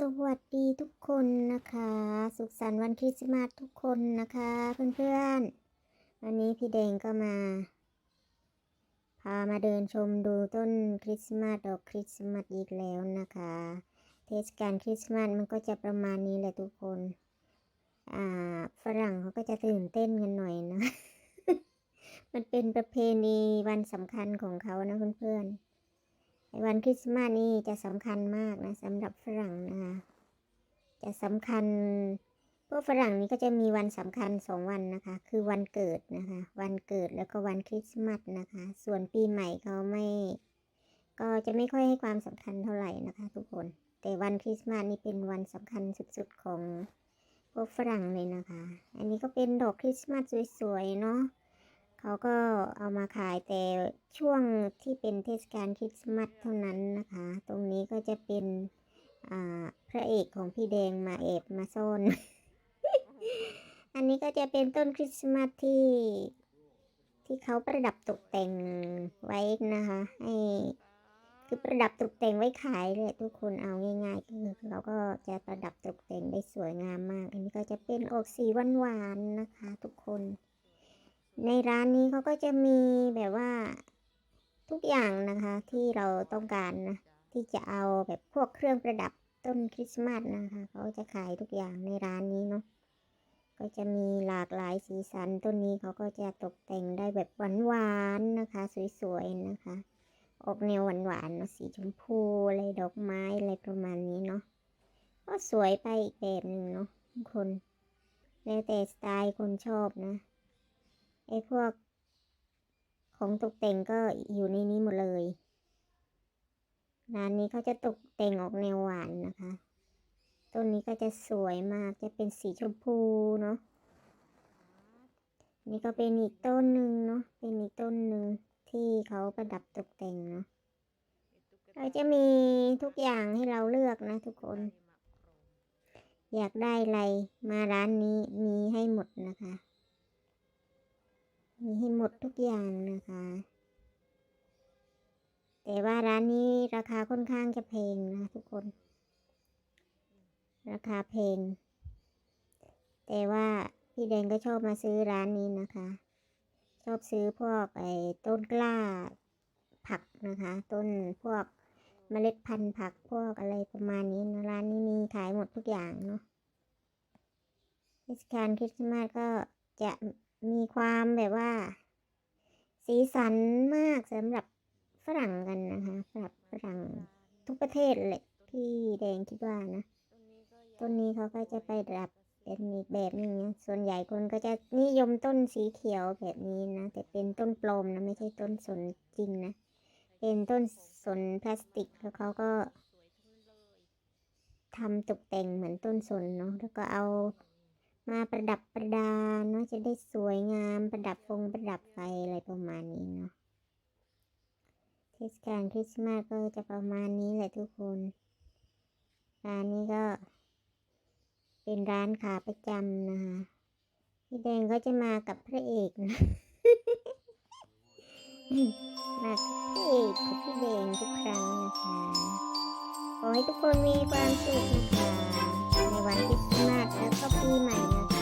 สวัสดีทุกคนนะคะ สุขสันต์วันคริสต์มาสทุกคนนะคะเพื่อนๆ วันนี้พี่แดงก็มา พามาเดินชมดูต้นคริสต์มาสดอกคริสต์มาสอีกแล้วนะคะ เทศกาลคริสต์มาสมันก็จะประมาณนี้แหละทุกคน อ่าฝรั่งเขาก็จะตื่นเต้นกันหน่อยนะ มันเป็นประเพณีวันสำคัญของเขานะเพื่อนๆใน วันคริสต์มาสนี่จะสำคัญมากนะสำหรับฝรั่งนะคะ จะสำคัญพวกฝรั่งนี่ก็จะมีวันสำคัญสองวันนะคะ คือวันเกิดนะคะ วันเกิดแล้วก็วันคริสต์มาสนะคะ ส่วนปีใหม่เขาไม่ ก็จะไม่ค่อยให้ความสำคัญเท่าไหร่นะคะ ทุกคน แต่วันคริสต์มาสนี่เป็นวันสำคัญสุดๆของพวกฝรั่งเลยนะคะ อันนี้ก็เป็นดอกคริสต์มาสสวยๆเนาะ เขาก็เอามาขายแต่ช่วงที่เป็นเทศกาลคริสต์มาสเท่านั้นนะคะ ตรงนี้ก็จะเป็นพระเอกของพี่แดงมาเอบมาซ่อนอันนี้ก็จะเป็นต้นคริสต์มาสที่ที่เขาประดับตกแต่งไว้นะคะให้คือประดับตกแต่งไว้ขายเลยทุกคนเอาง่ายๆคือเราก็จะประดับตกแต่งได้สวยงามมาก อันนี้ก็จะเป็นออกสีหวานๆนะคะ ทุกคน ในร้านนี้เขาก็จะมีแบบว่าทุกอย่างนะคะที่เราต้องการนะที่จะเอาแบบพวกเครื่องประดับต้นคริสต์มาสนะคะเขาจะขายทุกอย่างในร้านนี้เนาะก็จะมีหลากหลายสีสันต้นนี้เขาก็จะตกแต่งได้แบบหวานๆนะคะ สวยๆนะคะ ออกแนวหวานๆเนาะสีชมพูอะไรดอกไม้อะไรประมาณนี้เนาะก็สวยไปอีกแบบหนึ่งเนาะคนแล้วแต่สไตล์คนชอบนะ ไอ้พวก ของตกแต่งก็อยู่ในนี้หมดเลยร้านนี้เขาจะตกแต่งออกแนวหวานนะคะ ต้นนี้ก็จะสวยมากจะเป็นสีชมพูเนาะ นี่ก็เป็นอีกต้นหนึ่งเนาะ เป็นอีกต้นหนึ่งที่เขาประดับตกแต่งเนาะเราจะมีทุกอย่างให้เราเลือกนะทุกคน อยากได้อะไรมาร้านนี้มีให้หมดนะคะ มีให้หมดทุกอย่างนะคะ แต่ว่าร้านนี้ราคาค่อนข้างจะแพงนะทุกคน ราคาแพง แต่ว่าพี่แดงก็ชอบมาซื้อร้านนี้นะคะ ชอบซื้อพวกไอ้ต้นกล้าผักนะคะ ต้นพวกเมล็ดพันธุ์ผักพวกอะไรประมาณนี้นะร้านนี้มีขายหมดทุกอย่างเนาะเทศกาลคริสต์มาสก็จะ มีความแบบว่า สีสันมากสำหรับฝรั่งกันนะคะสำหรับฝรั่งทุกประเทศเลยพี่แดงคิดว่านะต้นนี้เขาก็จะไปดับเป็นอีกแบบหนึงนะส่วนใหญ่คนก็จะนิยมต้นสีเขียวแบบนี้นะแต่เป็นต้นปลอมนะไม่ใช่ต้นสนจริงนะเป็นต้นสนพลาสติกแล้วเขาก็ทำตกแต่งเหมือนต้นสนเนาะแล้วก็เอา มาประดับประดาเนาะจะได้สวยงามประดับฟงประดับไฟอะไรประมาณนี้เนาะเทศกาลคริสต์มาสก็จะประมาณนี้แหละทุกคนร้านนี้ก็ เป็นร้านขาประจำนะคะพี่แดงก็จะมากับพระเอกนะมากับพระเอกกับพี่แดงทุกครั้งนะคะขอให้ทุกคนมีความสุขนะคะ วันคริสต์มาสแล้วก็ปีใหม่นะ